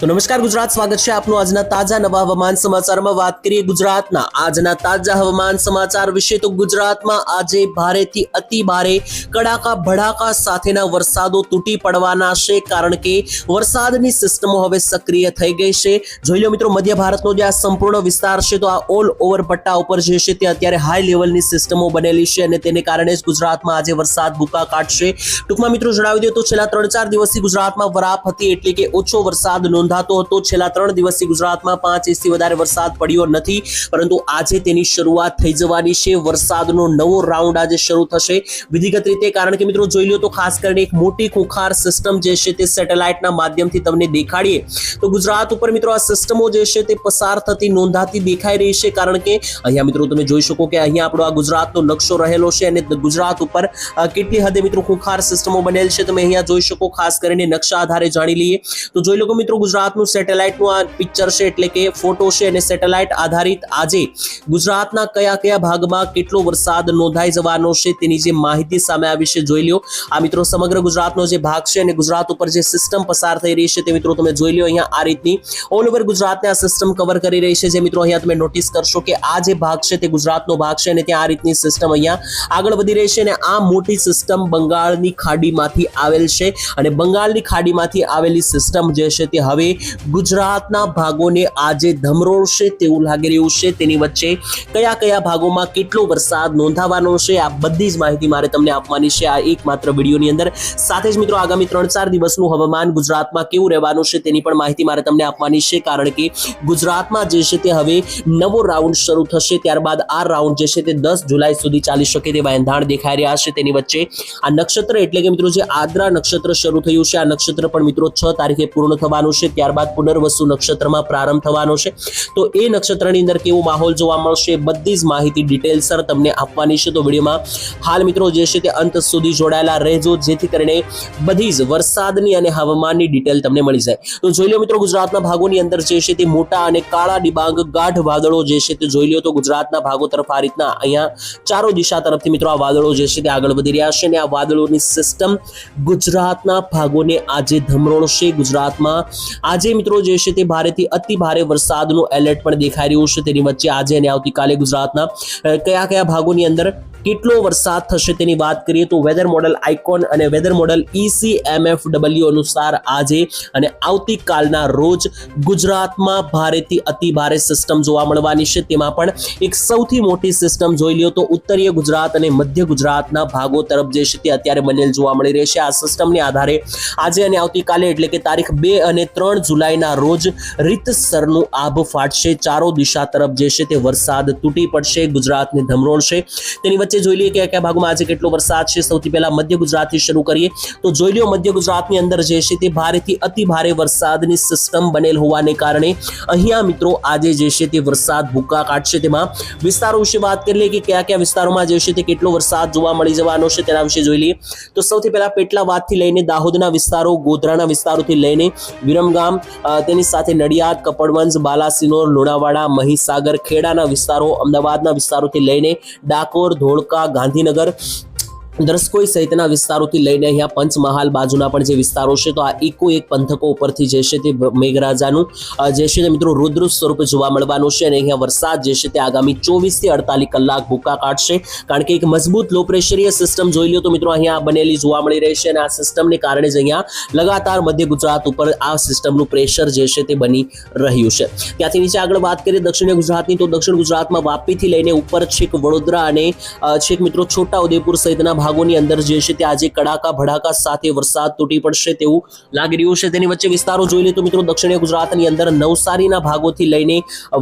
તો નમસ્કાર, ગુજરાત સ્વાગત છે આપનું આજના તાજા નવા હવામાન સમાચારમાં. વાત કરીએ ગુજરાતના. આજના તાજા હવામાન સમાચાર વિશે તો ગુજરાતમાં આજે ભારેથી અતિ ભારે કડાકા ભડાકા સાથેના વરસાદો તૂટી પડવાના છે, કારણ કે વરસાદની સિસ્ટમો હવે સક્રિય થઈ ગઈ છે. જોઈ લો મિત્રો, મધ્ય ભારતનો જે આ સંપૂર્ણ વિસ્તાર છે, તો આ ઓલ ઓવર પટ્ટા ઉપર જે છે, તે અત્યારે હાઈ લેવલની સિસ્ટમો બનેલી છે અને તેને કારણે જ ગુજરાતમાં આજે વરસાદ ભૂકા કાઢશે. ટૂંકમાં મિત્રો જણાવી દઉં તો છેલ્લા ત્રણ ચાર દિવસથી ગુજરાતમાં વરાપ હતી, એટલે કે ઓછો વરસાદ નોંધાતો હતો. છેલ્લા ત્રણ દિવસથી ગુજરાતમાં પાંચ ઇંચથી વધારે વરસાદ પડ્યો નથી. પરંતુ આજે તેની શરૂઆત થઈ જવાની છે. વરસાદનો નવો રાઉન્ડ આજે શરૂ થશે. વિધિગત રીતે કારણ કે મિત્રો જોઈ લો તો ખાસ કરીને એક મોટી ખુખાર સિસ્ટમ જે છે તે સેટેલાઇટના માધ્યમથી તમને દેખાડીએ. તો ગુજરાત ઉપર મિત્રો આ સિસ્ટમો જે છે તે પસાર થતી નોંધાતી દેખાઈ રહી છે. કારણ કે અહીંયા મિત્રો તમે જોઈ શકો કે અહીંયા આપણો આ ગુજરાતનો નકશો રહેલો છે અને ગુજરાત ઉપર કેટલી હદે મિત્રો ખુખાર સિસ્ટમો બનેલ છે તમે અહીંયા જોઈ શકો. ખાસ કરીને નકશા આધારે જાણી લઈએ. તો જોઈ લો મિત્રો મિત્રો ગુજરાતનું સેટેલાઇટનું આ પિક્ચર છે એટલે કે ફોટો છે અને સેટેલાઇટ આધારિત આજે ગુજરાતના કયા કયા ભાગમાં કેટલો વરસાદ નોંધાઈ જવાનો છે તેની જે માહિતી સામે આવી છે જોઈ લો આ મિત્રો સમગ્ર ગુજરાતનો જે ભાગ છે અને ગુજરાત ઉપર જે સિસ્ટમ પસાર થઈ રહી છે તે મિત્રો તમે જોઈ લો અહીંયા આ રીતની ઓલ ઓવર ગુજરાતને આ સિસ્ટમ કવર કરી રહી છે. જે મિત્રો અહીંયા તમે નોટિસ કરશો કે આ જે ભાગ છે તે ગુજરાતનો ભાગ છે અને ત્યાં આ રીતની સિસ્ટમ અહીંયા આગળ વધી રહી છે અને આ મોટી સિસ્ટમ બંગાળની ખાડીમાંથી આવેલ છે અને બંગાળની ખાડીમાંથી આવેલી સિસ્ટમ જે છે તે હવે ગુજરાતના ભાગોને આજે ધમરોળશે તેવું લાગી રહ્યું છે. તેની વચ્ચે કયા કયા ભાગોમાં કેટલો વરસાદ નોંધાવાનો છે, આ બધી જ માહિતી મારે તમને આપવાની છે. આ એકમાત્ર વિડીયોની અંદર. સાથે જ મિત્રો, આગામી ત્રણ ચાર દિવસનું હવામાન ગુજરાતમાં કેવું રહેવાનું છે તેની પણ માહિતી મારે તમને આપવાની છે, કારણ કે ગુજરાતમાં જે છે તે હવે નવો રાઉન્ડ શરૂ થશે. ત્યારબાદ આ રાઉન્ડ જે છે તે દસ જુલાઈ સુધી ચાલી શકે તેવા એંધાણ દેખાઈ રહ્યા છે. તેની વચ્ચે આ નક્ષત્ર એટલે કે મિત્રો જે આદ્રા નક્ષત્ર શરૂ થયું છે. આ નક્ષત્ર પણ મિત્રો છ તારીખે પૂર્ણ થવાનું છે. ત્યારબાદ પુનર્વસુ નક્ષત્રમાં પ્રારંભ થવાનો છે. તો એ નક્ષત્રની અંદર કેવો માહોલ જોવા મળશે બધી જ માહિતી ડિટેલસર તમને આપવાની છે. તો વિડીયોમાં હાલ મિત્રો જે છે તે અંત સુધી જોડાયેલા રહેજો. જેથી કરીને બધી જ વરસાદની અને હવામાનની ડિટેલ તમને મળી જાય. તો જોઈ લો મિત્રો ગુજરાતના ભાગોની અંદર જે છે તે મોટા અને કાળા ડિબાંગ ગાઢ વાદળો જે છે તે જોઈ લો તો ગુજરાતના ભાગો તરફ આ રીતના અહીંયા ચારો દિશા તરફથી મિત્રો આ વાદળો જે છે તે આગળ વધી રહ્યા છે અને આ વાદળોની સિસ્ટમ ગુજરાતના ભાગોને આજે ધમરોળશે. ગુજરાતમાં આજે મિત્રો જે છે તે ભારેથી અતિ ભારે વરસાદનું એલર્ટ પણ દેખાઈ રહ્યું છે. તેની વચ્ચે આજે અને આવતીકાલે ગુજરાતના કયા કયા ભાગોની અંદર કેટલો વરસાદ થશે તેની વાત કરીએ તો વેધર મોડલ આઇકોન અને વેધર મોડલ એફ ડબલ્યુ અનુસાર આજે અને આવતીકાલના રોજ ગુજરાતમાં ભારેથી અતિ ભારે સિસ્ટમ જોવા મળવાની છે. તેમાં પણ એક સૌથી મોટી સિસ્ટમ જોઈ લ્યો તો ઉત્તરીય ગુજરાત અને મધ્ય ગુજરાતના ભાગો તરફ જે છે તે અત્યારે બનેલ જોવા મળી રહેશે આ સિસ્ટમને આધારે આજે અને આવતીકાલે એટલે કે તારીખ બે અને ત્રણ જુલાઈના રોજ રીતસરનું આભ ફાટશે. ચારો દિશા તરફ જે છે તે વરસાદ તૂટી પડશે. ગુજરાતને ધમરોળશે. તેની વચ્ચે જોઈ લઈએ કે કયા ભાગમાં આજે કેટલો વરસાદ છે. સૌથી પહેલા મધ્ય ગુજરાતથી શરૂ કરીએ. તો જોઈ લ્યો, મધ્ય ગુજરાતની અંદર જે છે તે ભારેથી અતિ ભારે વરસાદની સિસ્ટમ બનેલ હોવાને કારણે અહીંયા મિત્રો આજે જે છે તે વરસાદ ભૂકા કાઢશે. તેમાં વિસ્તારો વિશે વાત કરી લઈએ કે કયા કયા વિસ્તારોમાં જે છે તે કેટલો વરસાદ જોવા મળી જવાનો છે તેના વિશે જોઈ લઈએ. તો સૌથી પહેલા પેટલાવાદથી લઈને દાહોદના વિસ્તારો, ગોધરાના વિસ્તારોથી લઈને વિરમગામ તેની સાથે નડિયાદ, કપડવંજ, બાલાસિનોર, લુણાવાડા, મહીસાગર, ખેડાના વિસ્તારો, અમદાવાદના વિસ્તારોથી લઈને ડાકોર ધોળકા ગાંધીનગર દરસકોઈ સહિતના વિસ્તારોથી લઈને અહીંયા પંચમહાલ બાજુના પણ જે વિસ્તારો છે, તો આ એકો એક પંથકો ઉપરથી જે છે તે મેઘરાજાનું જે છે તે મિત્રો રુદ્ર સ્વરૂપ જોવા મળવાનું છે અને અહીંયા વરસાદ જે છે તે આગામી ચોવીસથી અડતાલીસ કલાક ભૂકા કાઢશે. કારણ કે એક મજબૂત લો પ્રેશરીય સિસ્ટમ જોઈ લો તો મિત્રો અહીંયા બનેલી જોવા મળી રહી છે અને આ સિસ્ટમને કારણે જ અહીંયા લગાતાર મધ્ય ગુજરાત ઉપર આ સિસ્ટમનું પ્રેશર જે છે તે બની રહ્યું છે. ત્યાંથી નીચે આગળ વાત કરીએ દક્ષિણ ગુજરાતની, તો દક્ષિણ ગુજરાતમાં વાપીથી લઈને ઉપર છેક વડોદરા અને છેક મિત્રો છોટા ઉદેપુર સહિતના ભાગોની અંદર જે છે ત્યાં આજે કડાકા, ભડાકા સાથે વરસાદ તૂટી પડશે તેવું લાગી રહ્યું છે. તેની વચ્ચે વિસ્તારો જોઈ લે તો મિત્રો દક્ષિણીય ગુજરાતની અંદર નવસારીના ભાગોથી લઈને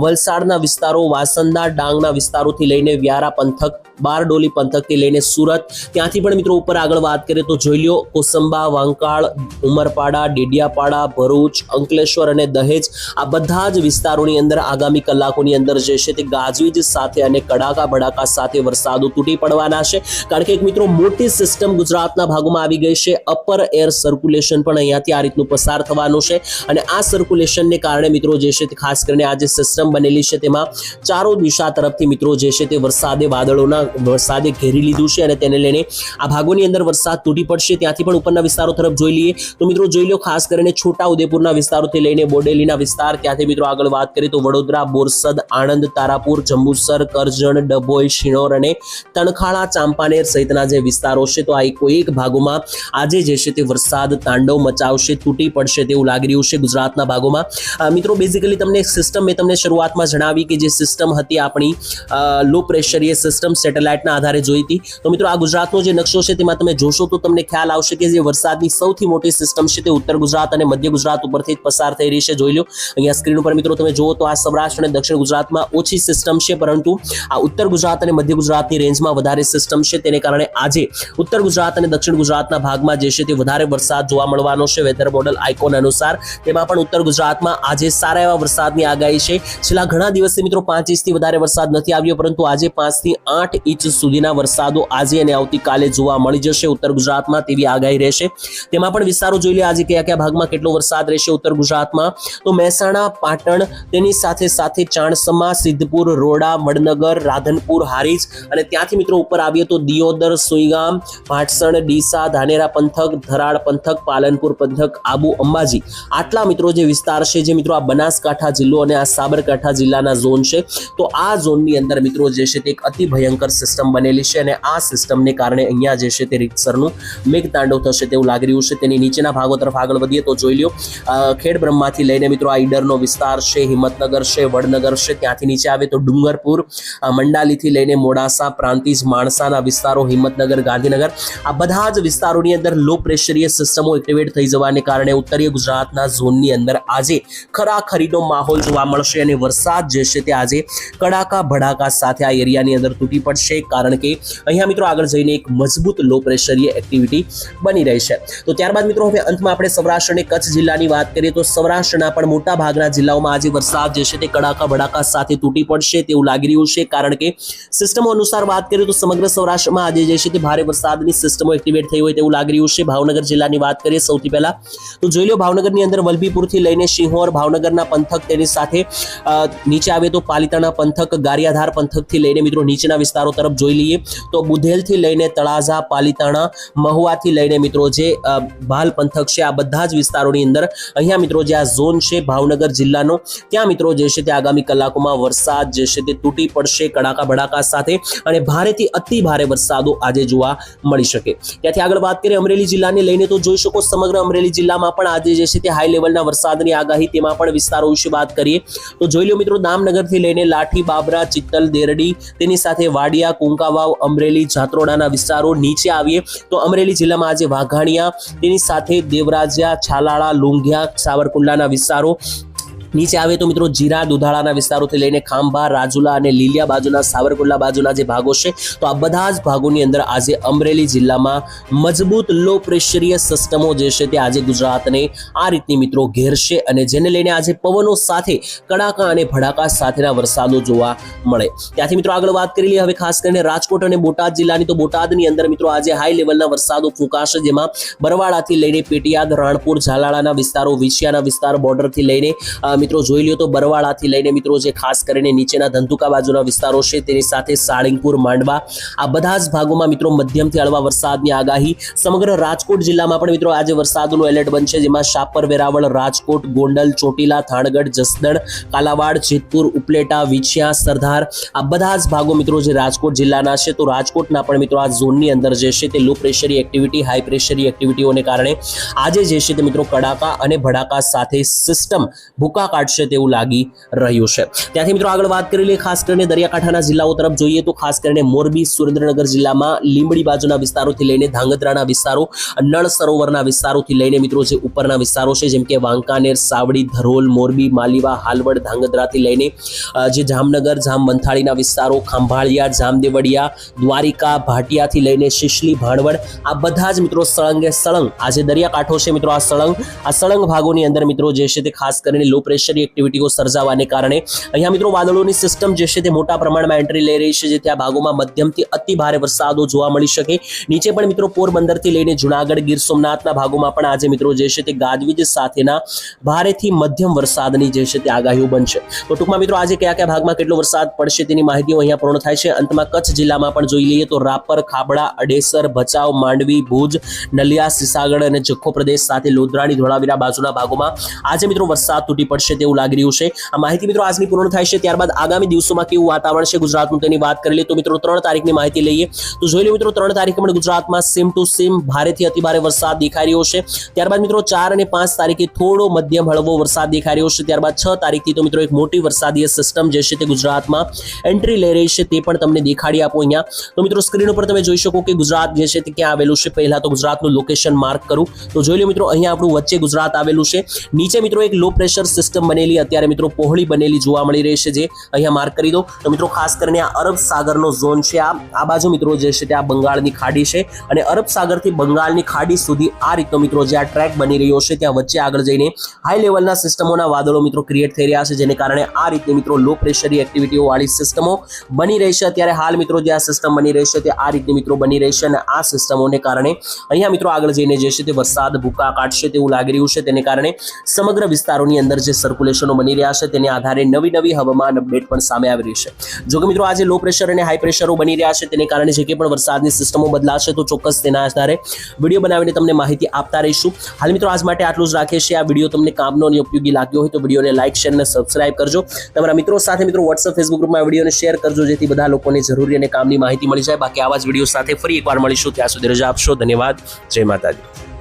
વલસાડના વિસ્તારો વાસંદા ડાંગના વિસ્તારોથી લઈને વ્યારા પંથક, બારડોલી પંથકથી લઈને સુરત, ત્યાંથી પણ મિત્રો ઉપર આગળ વાત કરીએ તો જોઈ લ્યો કોસંબા, વાંકાળ, ઉમરપાડા, ડેડિયાપાડા, ભરૂચ, અંકલેશ્વર અને દહેજ આ બધા જ વિસ્તારોની અંદર આગામી કલાકોની અંદર જે છે તે ગાજવીજ સાથે અને કડાકા, ભડાકા સાથે વરસાદો તૂટી પડવાના છે. કારણ કે એક મિત્રો મોટી સિસ્ટમ ગુજરાતના ભાગોમાં આવી ગઈ છે. અપર એર સર્ક્યુલેશન પણ અહીંયાથી આ રીતનું પસાર થવાનું છે અને આ સર્ક્યુલેશનને કારણે મિત્રો જે છે તે ખાસ કરીને આ જે સિસ્ટમ બનેલી છે તેમાં ચારો દિશા તરફથી મિત્રો જે છે તે વરસાદે વાદળોના વરસાદે ઘેરી લીધું છે અને તેને લઈને આ ભાગોની અંદર વરસાદ તૂટી પડશે. ત્યાંથી પણ ઉપરના વિસ્તારો તરફ જોઈ લઈએ તો મિત્રો જોઈ લો ખાસ કરીને છોટા ઉદેપુરના વિસ્તારોથી લઈને બોડેલીના વિસ્તાર. ત્યાંથી મિત્રો આગળ વાત કરીએ તો વડોદરા, બોરસદ, આણંદ, તારાપુર, જંબુસર, કરજણ, ડભોઈ, શિણોર અને તણખાળા ચાંપાનેર સહિતના જે વિસ્તારો છે, તો આ કોઈ એક ભાગોમાં આજે જે છે તે વરસાદ, તાંડવ મચાવશે, તૂટી પડશે તેવું લાગી રહ્યું છે ગુજરાતના ભાગોમાં. મિત્રો બેઝિકલી તમને સિસ્ટમ મેં તમને શરૂઆતમાં જણાવી કે જે સિસ્ટમ હતી આપણી લો પ્રેશરીય સિસ્ટમ સેટેલાઇટના આધારે જોઈ હતી. તો મિત્રો, આ ગુજરાતનો જે નકશો છે તેમાં તમે જોશો તો તમને ખ્યાલ આવશે કે જે વરસાદની સૌથી મોટી સિસ્ટમ છે તે ઉત્તર ગુજરાત અને મધ્ય ગુજરાત ઉપરથી જ પસાર થઈ રહી છે, જોઈ લો અહીંયા સ્ક્રીન ઉપર મિત્રો તમે જુઓ તો આ સૌરાષ્ટ્ર અને દક્ષિણ ગુજરાતમાં ઓછી સિસ્ટમ છે, પરંતુ આ ઉત્તર ગુજરાત અને મધ્ય ગુજરાતની રેન્જમાં વધારે સિસ્ટમ છે, તેને કારણે આજે ઉત્તર ગુજરાત અને દક્ષિણ ગુજરાતના ભાગમાં જે છે તે વધારે વરસાદ જોવા મળવાનો છે. વેધર મોડલ આઇકોન અનુસાર તેમાં પણ ઉત્તર ગુજરાતમાં આજે સારા એવા વરસાદની આગાહી છે. છેલ્લા ઘણા દિવસથી મિત્રો પાંચ ઇંચથી વધારે વરસાદ નથી આવ્યો, પરંતુ આજે પાંચથી આઠ ઇંચ સુધીના વરસાદો આજે અને આવતીકાલે જોવા મળી જશે ઉત્તર ગુજરાતમાં તેવી આગાહી રહેશે. તેમાં પણ વિસ્તારો જોઈ લે, આજે કયા કયા ભાગમાં કેટલો વરસાદ રહેશે ઉત્તર ગુજરાતમાં? તો મહેસાણા, પાટણ, તેની સાથે સાથે ચાણસમા, સિદ્ધપુર, રોડા વડનગર રાધનપુર, હારીજ અને ત્યાંથી મિત્રો ઉપર આવીએ તો દિયોદર સુઈગામ ભાટસણ, ડીસા, ધાનેરા પંથક ધરાડ પંથક, પાલનપુર પંથક, આબુ અંબાજી. આટલા મિત્રો જે વિસ્તાર છે, જે મિત્રો આ બનાસકાંઠા જિલ્લો અને આ સાબરકાંઠા જિલ્લાના ઝોન છે, તો આ ઝોનની અંદર મિત્રો જે છે તે એક અતિ ભયંકર સિસ્ટમ બનેલી છે અને આ સિસ્ટમને કારણે અહીંયા જે છે તે રીતસરનું મેઘતાંડવ થશે તેવું લાગી રહ્યું છે. તેની નીચેના ભાગો તરફ આગળ વધીએ તો જોઈ લો ખેડ બ્રહ્માથી લઈને મિત્રો આ ઈડરનો વિસ્તાર છે, હિંમતનગર છે, વડનગર છે, ત્યાંથી નીચે આવે તો ડુંગરપુર મંડાલીથી લઈને મોડાસા, પ્રાંતિજ, માણસાના વિસ્તારો, હિંમતનગર ગાંધીનગર આ બધા જ વિસ્તારોની અંદર લો પ્રેશરીય સિસ્ટમો એક્ટિવેટ થઈ જવાને કારણે ઉત્તરીય ગુજરાતના ઝોનની અંદર આજે ખરાખરીનો માહોલ જોવા મળશે અને વરસાદ જે છે તે આજે કડાકા, ભડાકા સાથે આ એરિયાની અંદર તૂટી પડશે. કારણ કે અહીંયા મિત્રો આગળ જઈને એક મજબૂત લો પ્રેશરીય એક્ટિવિટી બની રહી છે. તો ત્યારબાદ મિત્રો હવે અંતમાં આપણે સૌરાષ્ટ્ર અને કચ્છ જિલ્લાની વાત કરીએ તો સૌરાષ્ટ્રના પણ મોટા ભાગના જિલ્લાઓમાં આજે વરસાદ જે છે તે કડાકા, ભડાકા સાથે તૂટી પડશે તેવું લાગી રહ્યું છે. કારણ કે સિસ્ટમો અનુસાર વાત કરીએ તો સમગ્ર સૌરાષ્ટ્રમાં આજે જે છે તે ભારે વરસાદની સિસ્ટમો એક્ટિવેટ થઈ હોય તેવું લાગી રહ્યું છે. ભાવનગર જિલ્લાની વાત કરીએ સૌથી પહેલા, તો જોઈ લો ભાવનગરની અંદર વલભીપુરથી લઈને સિંહોર ભાવનગરના પંથક તેની સાથે નીચે આવે તો પાલિતાણા પંથક, ગારિયાધાર પંથકથી લઈને મિત્રો નીચેના વિસ્તારો તરફ જોઈ લઈએ, તો બુધેલથી લઈને તળાજા, પાલિતાણા, મહુવાથી લઈને મિત્રો જે ભાલ પંથક છે, આ બધા જ વિસ્તારોની અંદર અહીંયા મિત્રો જે આ ઝોન છે ભાવનગર જિલ્લાનો, ત્યાં મિત્રો જે છે તે આગામી કલાકોમાં વરસાદ જે છે તે તૂટી પડશે કડાકા ભડાકા સાથે અને ભારેથી અતિ ભારે વરસાદો આજે જોવા મળી શકે. ત્યાંથી આગળ વાત કરીએ અમરેલી જિલ્લાને લઈને તો જોઈ શકો સમગ્ર અમરેલી જિલ્લામાં પણ આજે જે છે તે હાઈ લેવલના વરસાદની આગાહી તેમાં પણ વિસ્તારો વિશે વાત કરીએ. તો જોઈ લો મિત્રો, દામનગરથી લઈને લાઠી, બાબરા, ચિત્તલ, દેરડી, તેની સાથે વાડિયા, કુંકાવાવ, અમરેલી, જાત્રોડાના વિસ્તારો નીચે આવીએ. તો અમરેલી જિલ્લામાં આજે વાઘાણિયા, તેની સાથે દેવરાજ્યા, છાલાળા, લુંઘિયા, સાવરકુંડલાના વિસ્તારો નીચે આવે તો મિત્રો જીરા દુધાળાના વિસ્તારોથી લઈને ખાંભા, રાજુલા અને લીલિયા બાજુના સાવરકુંડલા બાજુના જે ભાગો છે, તો આ બધા જ ભાગોની અંદર આજે અમરેલી જિલ્લામાં મજબૂત લો પ્રેશરીય સિસ્ટમો જે છે તે આજે ગુજરાતને આ રીતની મિત્રો ઘેરશે અને જેને લઈને આજે પવનો સાથે કડાકા અને ભડાકા સાથેના વરસાદો જોવા મળે. ત્યાંથી મિત્રો આગળ વાત કરી લઈએ. હવે ખાસ કરીને રાજકોટ અને બોટાદ જિલ્લાની તો બોટાદની અંદર મિત્રો આજે હાઈ લેવલના વરસાદો ફૂંકાશે, જેમાં બરવાડાથી લઈને પેટિયાદ, રાણપુર, ઝાલાળાના વિસ્તારો, વિછિયાના વિસ્તાર બોર્ડરથી લઈને મિત્રો જોઈ લ્યો તો બરવાળાથી લઈને મિત્રો જે ખાસ કરીને નીચેના ધંધુકા બાજુના વિસ્તારો છે તેની સાથે સાળીંગપુર, માંડવા, આ બધા જ ભાગોમાં મિત્રો મધ્યમથી હળવા વરસાદની આગાહી. સમગ્ર રાજકોટ જિલ્લામાં પણ મિત્રો આજે વરસાદનું એલર્ટ બનશે, જેમાં શાપર, વેરાવળ, રાજકોટ, ગોંડલ, ચોટીલા, થાણગઢ, જસદણ, કાલાવાડ, જેતપુર, ઉપલેટા, વિછિયા સરદાર આ બધા જ ભાગો મિત્રો જે રાજકોટ જિલ્લાના છે, તો રાજકોટના પણ મિત્રો આ ઝોનની અંદર જે છે તે લો પ્રેશરી એક્ટિવિટી હાઈ પ્રેશરી એક્ટિવિટીઓને કારણે આજે જે છે તે મિત્રો કડાકા અને ભડાકા સાથે સિસ્ટમ ભૂકા કાઢશે તેવું લાગી રહ્યું છે. ત્યાંથી મિત્રો આગળ વાત કરી લઈએ ખાસ કરીને દરિયાકાંઠાના જિલ્લાઓ તરફ જોઈએ તો ખાસ કરીને મોરબી, સુરેન્દ્રનગર જિલ્લામાં લીંબડી બાજુના વિસ્તારોથી લઈને ધાંગધ્રાના વિસ્તારો, નળ સરોવરના વિસ્તારોથી લઈને મિત્રો જે ઉપરના વિસ્તારો છે, જેમ કે વાંકાનેર, સાવડી, ધરોલ, મોરબી, માલીવા, હાલવડ, ધાંગધ્રાથી લઈને જે જામનગર જામ બંથાળીના વિસ્તારો, ખંભાળિયા, જામદેવડિયા, દ્વારિકા, ભાટિયાથી લઈને શિશલી, ભાણવડ, આ બધા જ મિત્રો સળંગે સળંગ. આ જે દરિયાકાંઠો છે મિત્રો, આ સળંગ આ સળંગ ભાગોની અંદર મિત્રો જે છે તે ખાસ કરીને લો પ્રેશરની એક્ટિવિટીઓ સર્જાવાને કારણે અહીંયા મિત્રો વાદળોની સિસ્ટમ જે છે તે મોટા પ્રમાણમાં એન્ટ્રી લઈ રહી છે જેથી ત્યાં ભાગોમાં મધ્યમથી અતિ ભારે વરસાદો જોવા મળી શકે નીચે પણ મિત્રો પોરબંદરથી લઈને જુનાગઢ ગીર સોમનાથના ભાગોમાં પણ આજે મિત્રો જે છે તે ગાજવીજ સાથેના ભારેથી મધ્યમ વરસાદની જે છે તે આગાહીઓ બનશે તો ટૂંકમાં મિત્રો આજે કયા કયા ભાગમાં કેટલો વરસાદ પડશે તેની માહિતીઓ અહીંયા પૂર્ણ થાય છે અંતમાં કચ્છ જિલ્લામાં પણ જોઈ લઈએ તો રાપર ખાબડા અડેસર ભચાઉ માંડવી ભુજ નલિયા સિસાગઢ અને જખો પ્રદેશ સાથે લોધરાણી ધોળાવીરા બાજુના ભાગોમાં આજે મિત્રો વરસાદ તૂટી પડશે તેવું લાગી રહ્યું છે. આ માહિતી મિત્રો આજની પૂર્ણ થાય છે. ત્યારબાદ આગામી દિવસોમાં કેવું વાતાવરણ છે ગુજરાતનું તેની વાત કરી લઈએ. તો મિત્રો ત્રણ તારીખની માહિતી લઈએ. તો જોઈ લો મિત્રો, ત્રણ તારીખે પણ ગુજરાતમાં સેમ ટુ સેમ ભારેથી અતિભારે વરસાદ દેખાઈ રહ્યો છે. ત્યારબાદ મિત્રો ચાર અને પાંચ તારીખે થોડો મધ્યમ હળવો વરસાદ દેખાઈ રહ્યો છે. ત્યારબાદ છ તારીખથી તો મિત્રો એક મોટી વરસાદીય સિસ્ટમ જે છે તે ગુજરાતમાં એન્ટ્રી લઈ રહી છે તે પણ તમને દેખાડી આપો અહીંયા. તો મિત્રો સ્ક્રીન ઉપર તમે જોઈ શકો કે ગુજરાત જે છે તે ક્યાં આવેલું છે. પહેલા તો ગુજરાતનું લોકેશન માર્ક કરું. તો જોઈ લો મિત્રો, અહીંયા આપણું વચ્ચે ગુજરાત આવેલું છે. નીચે મિત્રો એક લો પ્રેશર સિસ્ટમ બનેલી, અત્યારે મિત્રો પહોળી બનેલી જોવા મળી રહી છે જે અહીંયા માર્ક કરી દો. તો મિત્રો ખાસ કરીને આ અરબ સાગરનો ઝોન છે, આ આ બાજુ મિત્રો જે છે તે આ બંગાળની ખાડી છે અને અરબ સાગરથી બંગાળની ખાડી સુધી આ રીતનો મિત્રો જે આ ટ્રેક બની રહ્યો છે, ત્યાં વચ્ચે આગળ જઈને હાઈ લેવલના સિસ્ટમોના વાદળો મિત્રો ક્રિએટ થઈ રહ્યા છે, જેને કારણે આ રીતની મિત્રો લો પ્રેશરની એક્ટિવિટીઓ વાળી સિસ્ટમો બની રહી છે. અત્યારે હાલ મિત્રો જે આ સિસ્ટમ બની રહી છે તે આ રીતની મિત્રો બની રહી છે અને આ સિસ્ટમોને કારણે અહીંયા મિત્રો આગળ જઈને જે છે તે વરસાદ ભૂકા કાઢશે તેવું લાગી રહ્યું છે, તેને કારણે સમગ્ર વિસ્તારોની અંદર જે સર્ક્યુલેશનો બની રહ્યા છે, તેને આધારે નવી નવી હવામાન અપડેટ પણ સામે આવી રહી છે. જો કે મિત્રો, આજે લો પ્રેશર અને હાઈ પ્રેશરો બની રહ્યા છે, તેને કારણે જે કે પણ વરસાદની સિસ્ટમો બદલાશે તો ચોક્કસ તેના આધારે વીડિયો બનાવીને તમને માહિતી આપતા રહીશું. હાલ મિત્રો, આજ માટે આટલું જ રાખીએ છીએ. આ વીડિયો તમને કામનો અને ઉપયોગી લાગ્યો હોય તો વિડીયોને લાઇક શેર અને સબસ્ક્રાઇબ કરજો. તમારા મિત્રો સાથે મિત્રો વોટ્સઅપ ફેસબુક ગ્રુપમાં વિડીયોને શેર કરજો, જેથી બધા લોકોને જરૂરી અને કામની માહિતી મળી જાય. બાકી આવા જ વીડિયો સાથે ફરી એકવાર મળીશું. ત્યાં સુધી રજા આપશો. ધન્યવાદ. જય માતાજી.